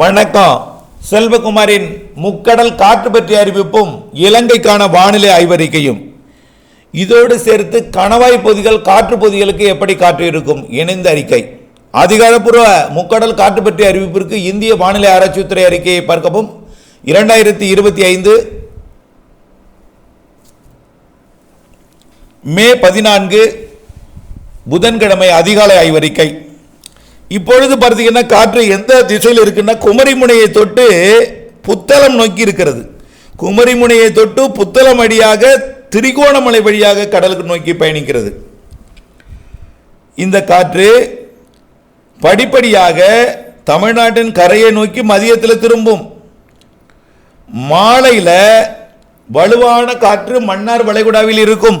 வணக்கம். செல்வகுமாரின் முக்கடல் காற்று பற்றிய அறிவிப்பும் இலங்கைக்கான வானிலை ஆய்வறிக்கையும். இதோடு சேர்த்து கணவாய் பொதிகள் காற்று பொதிகளுக்கு எப்படி காற்று இருக்கும் இணைந்த அறிக்கை. அதிகாரப்பூர்வ முக்கடல் காற்று பற்றிய அறிவிப்பிற்கு இந்திய வானிலை ஆராய்ச்சித்துறை அறிக்கையை பார்க்கவும். இரண்டாயிரத்தி இருபத்தி ஐந்து மே பதினான்கு புதன்கிழமை அதிகாலை ஆய்வறிக்கை. இப்பொழுது பார்த்தீங்கன்னா காற்று எந்த திசையில் இருக்குன்னா குமரிமுனையை தொட்டு புத்தளம் நோக்கி இருக்கிறது. குமரிமுனையை தொட்டு புத்தளம் அடியாக திரிகோணமலை வழியாக கடலுக்கு நோக்கி பயணிக்கிறது. இந்த காற்று படிப்படியாக தமிழ்நாட்டின் கரையை நோக்கி மதியத்தில் திரும்பும். மாலையில் வலுவான காற்று மன்னார் வளைகுடாவில் இருக்கும்.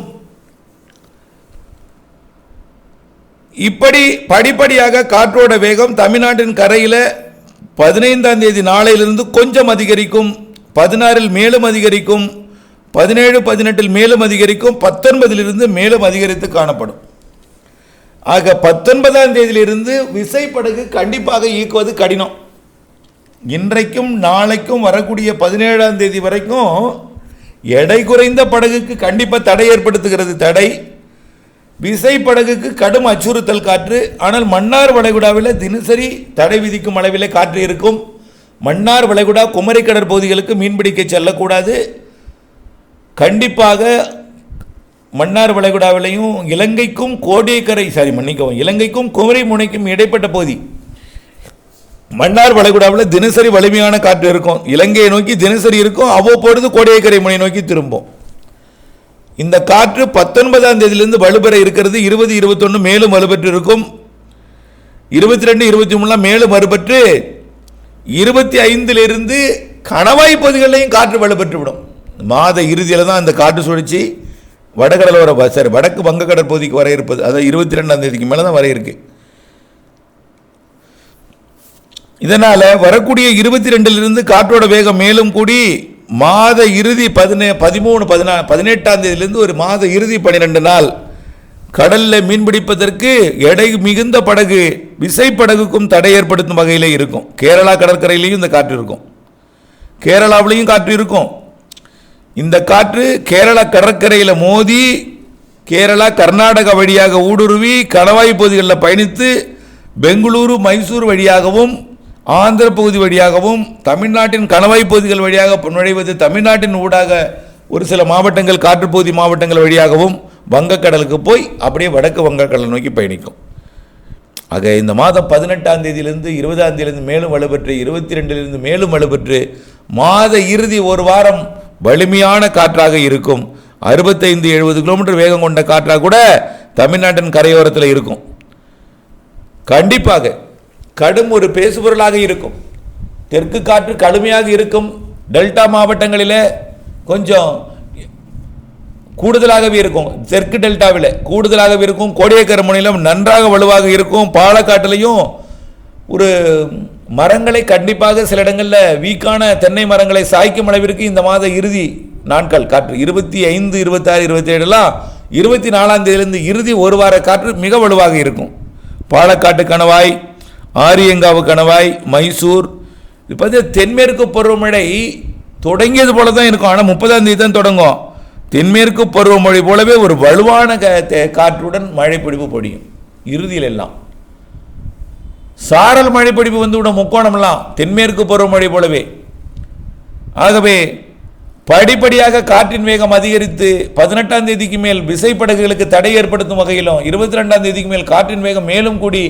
இப்படி படிப்படியாக காற்றோட வேகம் தமிழ்நாட்டின் கரையில் பதினைந்தாம் தேதி நாளையிலிருந்து கொஞ்சம் அதிகரிக்கும் பதினாறில் மேலும் அதிகரிக்கும் பதினேழு பதினெட்டில் மேலும் அதிகரிக்கும் பத்தொன்பதிலிருந்து மேலும் அதிகரித்து காணப்படும். ஆக பத்தொன்பதாம் தேதியிலிருந்து விசைப்படகு கண்டிப்பாக இயக்குவது கடினம். இன்றைக்கும் நாளைக்கும் வரக்கூடிய பதினேழாம் தேதி வரைக்கும் எடை குறைந்த படகுக்கு கண்டிப்பாக தடை ஏற்படுத்துகிறது தடை. விசைப்படகுக்கு கடும் அச்சுறுத்தல் காற்று ஆனால் மன்னார் வளைகுடாவில் தினசரி தடை விதிக்கும் அளவில் காற்று இருக்கும். மன்னார் வளைகுடா குமரி கடற்பகுதிகளுக்கு மீன்பிடிக்க செல்லக்கூடாது. கண்டிப்பாக மன்னார் வளைகுடாவிலையும் இலங்கைக்கும் கோடியக்கரை சாரி மன்னிக்கவும் இலங்கைக்கும் குமரி முனைக்கும் இடைப்பட்ட பகுதி. மன்னார் வளைகுடாவில் தினசரி வலிமையான காற்று இருக்கும். இலங்கையை நோக்கி தினசரி இருக்கும். அவ்வப்பொழுது கோடியக்கரை முனை நோக்கி திரும்பும். இந்த காற்று பத்தொன்பதாம் தேதியிலிருந்து வலுப்பெற இருக்கிறது. இருபது இருபத்தொன்று மேலும் வலுப்பெற்று இருக்கும் இருபத்தி ரெண்டு இருபத்தி மூணுலாம் மேலும் வலுப்பெற்று இருபத்தி ஐந்திலிருந்து கணவாய் பகுதிகளிலையும் காற்று வலுப்பெற்று விடும் மாத இறுதியில் தான் இந்த காற்று சுழற்சி வடகடலோர சாரி வடக்கு வங்கக்கடல் பகுதிக்கு வர இருப்பது அதாவது இருபத்தி ரெண்டாம் தேதிக்கு மேலே தான் வர இருக்கு. இதனால் வரக்கூடிய இருபத்தி ரெண்டிலிருந்து காற்றோட வேகம் மேலும் கூடி மாத இறுதி பதினே பதிமூணு பதினா பதினெட்டாம் தேதியிலேருந்து ஒரு மாத இறுதி பன்னிரெண்டு நாள். கடலில் மீன்பிடிப்பதற்கு எடை மிகுந்த படகு விசைப்படகுக்கும் தடை ஏற்படுத்தும் வகையில் இருக்கும். கேரளா கடற்கரையிலையும் இந்த காற்று இருக்கும். கேரளாவிலையும் காற்று இருக்கும். இந்த காற்று கேரளா கடற்கரையில் மோதி கேரளா கர்நாடகா வழியாக ஊடுருவி கணவாய் பகுதிகளில் பயணித்து பெங்களூரு மைசூர் வழியாகவும் ஆந்திர பகுதி வழியாகவும் தமிழ்நாட்டின் கணவாய் பகுதிகள் வழியாக நுழைவது தமிழ்நாட்டின் ஊடாக ஒரு சில மாவட்டங்கள் காற்றுப்பகுதி மாவட்டங்கள் வழியாகவும் வங்கக்கடலுக்கு போய் அப்படியே வடக்கு வங்கக்கடலை நோக்கி பயணிக்கும். ஆக இந்த மாதம் பதினெட்டாம் தேதியிலிருந்து இருபதாம் தேதியிலிருந்து மேலும் வலுப்பெற்று இருபத்தி ரெண்டிலிருந்து மேலும் வலுப்பெற்று மாத இறுதி ஒரு வாரம் வலிமையான காற்றாக இருக்கும். அறுபத்தைந்து எழுபது கிலோமீட்டர் வேகம் கொண்ட காற்றாக கூட தமிழ்நாட்டின் கரையோரத்தில் இருக்கும். கண்டிப்பாக கடும் ஒரு பேசுபொருளாக இருக்கும். தெற்கு காற்று கடுமையாக இருக்கும். டெல்டா மாவட்டங்களில் கொஞ்சம் கூடுதலாகவே இருக்கும். தெற்கு டெல்டாவில் கூடுதலாகவே இருக்கும். கோடியக்கரை முனையிலும் நன்றாக வலுவாக இருக்கும். பாலக்காட்டிலையும் ஒரு மரங்களை கண்டிப்பாக சில இடங்களில் வீக்கான தென்னை மரங்களை சாய்க்கும் அளவிற்கு இந்த மாத இறுதி நாட்கள் காற்று இருபத்தி ஐந்து இருபத்தாறு இருபத்தி ஏழுலாம் இருபத்தி நாலாம் தேதியிலிருந்து இறுதி ஒரு வார காற்று மிக வலுவாக இருக்கும். பாலக்காட்டு கணவாய் ஆரியங்காவு கணவாய் மைசூர் இது பார்த்தீங்கன்னா தென்மேற்கு பருவமழை தொடங்கியது போல தான் இருக்கும். ஆனால் முப்பதாம் தேதி தான் தொடங்கும். தென்மேற்கு பருவமழை போலவே ஒரு வலுவான க- காற்றுடன் மழை பிடிப்பு பொடியும் இறுதியில் எல்லாம் சாரல் மழை பிடிப்பு வந்துவிடும் முக்கோணம்லாம் தென்மேற்கு பருவமழை போலவே. ஆகவே படிப்படியாக காற்றின் வேகம் அதிகரித்து பதினெட்டாம் தேதிக்கு மேல் விசைப்படகுகளுக்கு தடை ஏற்படுத்தும் வகையிலும் இருபத்தி ரெண்டாம் தேதிக்கு மேல் காற்றின் வேகம் மேலும் கூடி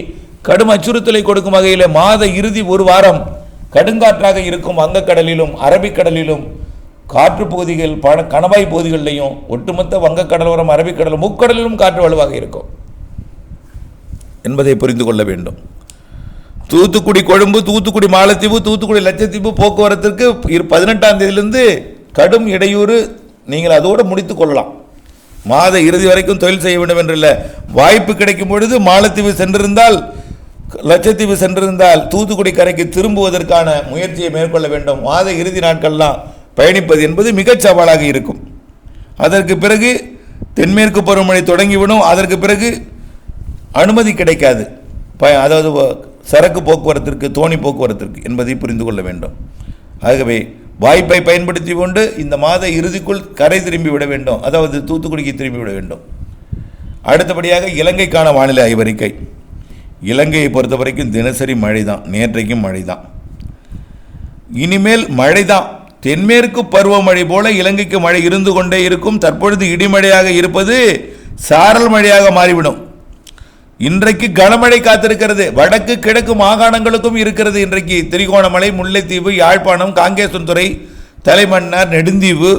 கடும் அச்சுறுத்தலை கொடுக்கும் வகையில் மாத இறுதி ஒரு வாரம் கடுங்காற்றாக இருக்கும் வங்கக்கடலிலும் அரபிக்கடலிலும் காற்று பகுதிகள் பட கணவாய் பகுதிகளிலையும் ஒட்டுமொத்த வங்கக்கடலோரம் அரபிக்கடலும் முக்கடலிலும் காற்று வலுவாக இருக்கும். என்பதை புரிந்து கொள்ள வேண்டும். தூத்துக்குடி கொழும்பு தூத்துக்குடி மாலத்தீவு தூத்துக்குடி லட்சத்தீவு போக்குவரத்திற்கு இரு- பதினெட்டாம் தேதியிலிருந்து கடும் இடையூறு நீங்கள் அதோடு முடித்து கொள்ளலாம். மாத இறுதி வரைக்கும் தொழில் செய்ய வேண்டும் என்றில்லை வாய்ப்பு கிடைக்கும் பொழுது மாலத்தீவு சென்றிருந்தால் லட்சத்தீவு சென்றிருந்தால் தூத்துக்குடி கரைக்கு திரும்புவதற்கான முயற்சியை மேற்கொள்ள வேண்டும். மாத இறுதி நாட்கள்லாம் பயணிப்பது என்பது மிகச் சவாலாக இருக்கும். அதற்கு பிறகு தென்மேற்கு பருவமழை தொடங்கிவிடும். அதற்கு பிறகு அனுமதி கிடைக்காது. ப அதாவது சரக்கு போக்குவரத்திற்கு தோணி போக்குவரத்திற்கு என்பதை புரிந்து கொள்ள வேண்டும். ஆகவே வாய்ப்பை பயன்படுத்தி கொண்டு இந்த மாத இறுதிக்குள் கரை திரும்பி விட வேண்டும். அதாவது தூத்துக்குடிக்கு திரும்பி விட வேண்டும். அடுத்தபடியாக இலங்கைக்கான வானிலை ஆய்வறிக்கை. இலங்கையை பொறுத்த வரைக்கும் தினசரி மழை தான் நேற்றைக்கும் மழை தான் இனிமேல் மழை தான் தென்மேற்கு பருவமழை போல இலங்கைக்கு மழை இருந்து கொண்டே இருக்கும். தற்பொழுது இடிமழையாக இருப்பது சாரல் மழையாக மாறிவிடும். இன்றைக்கு கனமழை காத்திருக்கிறது. வடக்கு கிழக்கு மாகாணங்களுக்கும் இருக்கிறது இன்றைக்கு. திரிகோணமலை முல்லைத்தீவு யாழ்ப்பாணம் காங்கேசன்துறை தலைமன்னார் நெடுந்தீவு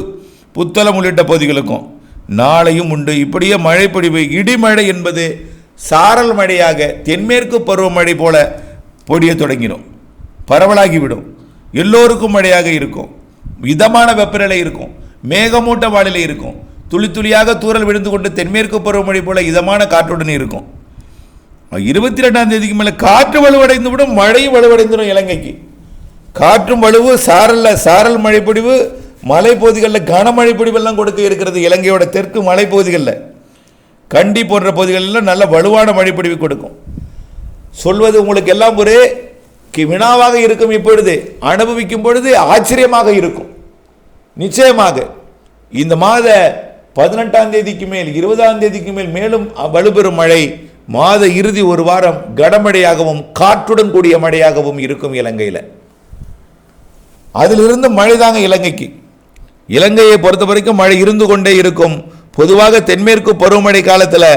புத்தளம் உள்ளிட்ட பகுதிகளுக்கும். நாளையும் உண்டு. இப்படியே மழை பொழிவு இடிமழை என்பது சாரல் மழையாக தென்மேற்கு பருவமழை போல பொடிய தொடங்கிடும். பரவலாகிவிடும். எல்லோருக்கும் மழையாக இருக்கும். மிதமான வெப்பநிலை இருக்கும். மேகமூட்ட வானிலை இருக்கும். துளி துளியாக தூறல் விழுந்து கொண்டு தென்மேற்கு பருவமழை போல இதமான காற்றுடன் இருக்கும். இருபத்தி ரெண்டாம் தேதிக்கு மேலே காற்று வலுவடைந்து விடும் மழையும் வலுவடைந்துடும் இலங்கைக்கு. காற்றும் வலுவு சாரல்ல சாரல் மழைப்பொடிவு மலைப்பகுதிகளில் கனமழை பொடிவெல்லாம் கொடுக்க இருக்கிறது இலங்கையோட தெற்கு மலைப்பகுதிகளில். கண்டி போன்ற பகுதிகளில் நல்ல வலுவான மழைப்பொழிவு கொடுக்கும். சொல்வது உங்களுக்கு எல்லாம் ஒரு கி- வினாவாக இருக்கும் இப்பொழுது அனுபவிக்கும் பொழுது ஆச்சரியமாக இருக்கும். நிச்சயமாக இந்த மாத பதினெட்டாம் தேதிக்கு மேல் இருபதாம் தேதிக்கு மேல் மேலும் அ- வலுப்பெறும் மழை மாத இறுதி ஒரு வாரம் கனமழையாகவும் காற்றுடன் கூடிய மழையாகவும் இருக்கும் இலங்கையில். அதிலிருந்து மழை தாங்க இலங்கைக்கு. இலங்கையை பொறுத்த வரைக்கும் மழை இருந்து கொண்டே இருக்கும். பொதுவாக தென்மேற்கு பருவமழை காலத்தில்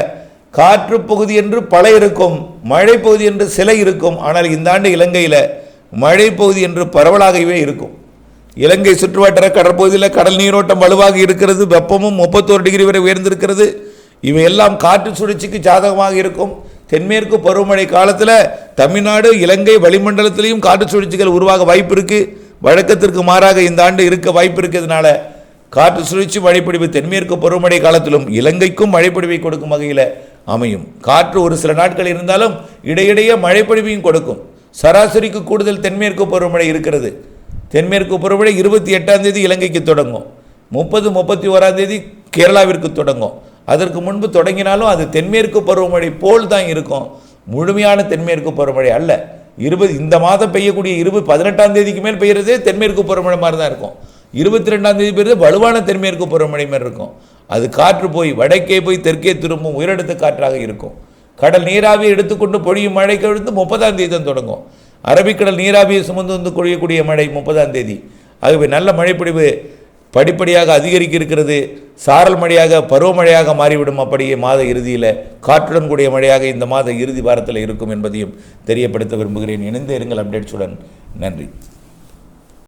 காற்று பகுதி என்று பல இருக்கும் மழை பகுதி என்று சில இருக்கும். ஆனால் இந்த ஆண்டு இலங்கையில் மழை பகுதி என்று பரவலாகவே இருக்கும். இலங்கை சுற்றுவட்டார கடற்பகுதியில் கடல் நீரோட்டம் வலுவாக இருக்கிறது வெப்பமும் முப்பத்தோரு டிகிரி வரை உயர்ந்திருக்கிறது. இவையெல்லாம் காற்று சுழற்சிக்கு சாதகமாக இருக்கும். தென்மேற்கு பருவமழை காலத்தில் தமிழ்நாடு இலங்கை வளிமண்டலத்திலையும் காற்று சுழற்சிகள் உருவாக வாய்ப்பு இருக்குது வழக்கத்திற்கு மாறாக இந்த ஆண்டு இருக்க வாய்ப்பு இருக்கிறதுனால காற்று சுழற்சி மழைப்பொழிவு தென்மேற்கு பருவமழை காலத்திலும் இலங்கைக்கும் மழைப்பிடிவை கொடுக்கும் வகையில் அமையும். காற்று ஒரு சில நாட்கள் இருந்தாலும் இடையிடையே மழைப்பொழிவையும் கொடுக்கும். சராசரிக்கு கூடுதல் தென்மேற்கு பருவமழை இருக்கிறது. தென்மேற்கு பருவமழை இருபத்தி எட்டாம் தேதி இலங்கைக்கு தொடங்கும். முப்பது முப்பத்தி ஓராம் தேதி கேரளாவிற்கு தொடங்கும். அதற்கு முன்பு தொடங்கினாலும் அது தென்மேற்கு பருவமழை போல் தான் இருக்கும். முழுமையான தென்மேற்கு பருவமழை அல்ல. இருபது இந்த மாதம் பெய்யக்கூடிய இருபது பதினெட்டாம் தேதிக்கு மேல் பெய்கிறதே தென்மேற்கு பருவமழை மாதிரி தான் இருக்கும். இருபத்தி ரெண்டாம் தேதி பேர் வலுவான தென்மேற்கு பருவமழை மாதிரி இருக்கும். அது காற்று போய் வடக்கே போய் தெற்கே திரும்பும் உயரெடுத்த காற்றாக இருக்கும். கடல் நீராவியை எடுத்துக்கொண்டு பொழியும் மழை கழித்து முப்பதாம் தேதி தான் தொடங்கும். அரபிக்கடல் நீராவியை சுமந்து வந்து கொழியக்கூடிய மழை முப்பதாம் தேதி. ஆகவே நல்ல மழைப்பொழிவு படிப்படியாக அதிகரிக்க இருக்கிறது. சாரல் மழையாக பருவமழையாக மாறிவிடும் அப்படியே மாத இறுதியில் காற்றுடன் கூடிய மழையாக இந்த மாத இறுதி வாரத்தில் இருக்கும் என்பதையும் தெரியப்படுத்த விரும்புகிறேன். இணைந்து இருங்கள் அப்டேட்ஸுடன் நன்றி.